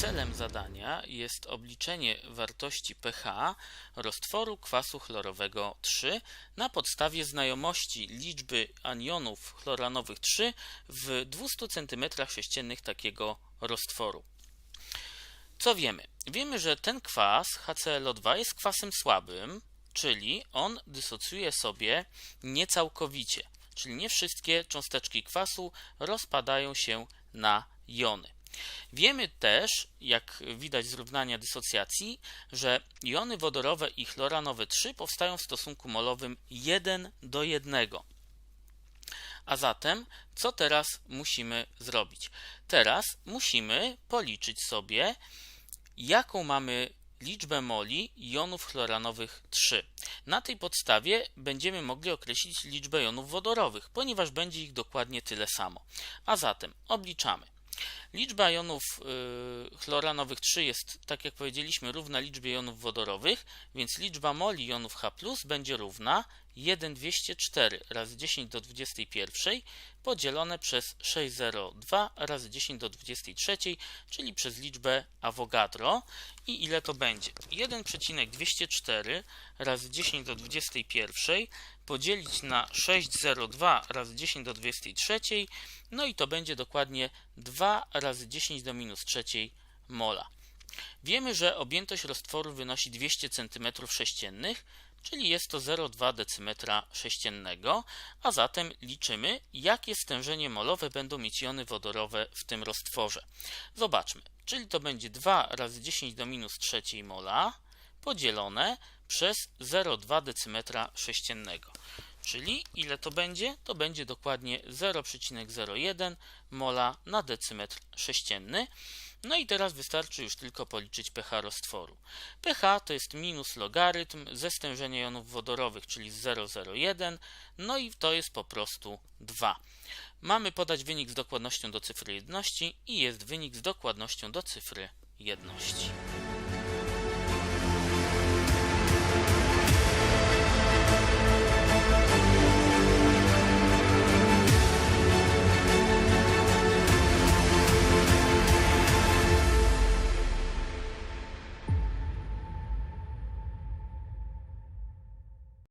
Celem zadania jest obliczenie wartości pH roztworu kwasu chlorowego 3 na podstawie znajomości liczby anionów chloranowych 3 w 200 cm3 takiego roztworu. Co wiemy? Wiemy, że ten kwas HClO2 jest kwasem słabym, czyli on dysocjuje sobie niecałkowicie, czyli nie wszystkie cząsteczki kwasu rozpadają się na jony. Wiemy też, jak widać z równania dysocjacji, że jony wodorowe i chloranowe 3 powstają w stosunku molowym 1 do 1. A zatem, co teraz musimy zrobić? Teraz musimy policzyć sobie, jaką mamy liczbę moli jonów chloranowych 3. Na tej podstawie będziemy mogli określić liczbę jonów wodorowych, ponieważ będzie ich dokładnie tyle samo. A zatem obliczamy. Liczba jonów y, chloranowych 3 jest, tak jak powiedzieliśmy, równa liczbie jonów wodorowych, więc liczba moli jonów H będzie równa 1,204 razy 10 do 21 podzielone przez 602 razy 10 do 23, czyli przez liczbę Avogadro. I ile to będzie? 1,204 razy 10 do 21 podzielić na 602 razy 10 do 23, no i to będzie dokładnie 2 razy 10 do minus 3 mola. Wiemy, że objętość roztworu wynosi 200 cm3, czyli jest to 0,2 decymetra sześciennego, a zatem liczymy, jakie stężenie molowe będą mieć jony wodorowe w tym roztworze. Zobaczmy, czyli to będzie 2 razy 10 do minus 3 mola podzielone przez 0,2 decymetra sześciennego. Czyli ile to będzie? To będzie dokładnie 0,01 mola na decymetr sześcienny. No i teraz wystarczy już tylko policzyć pH roztworu. pH to jest minus logarytm ze stężenia jonów wodorowych, czyli 0,01, no i to jest po prostu 2. Mamy podać wynik z dokładnością do cyfry jedności i jest wynik z dokładnością do cyfry jedności.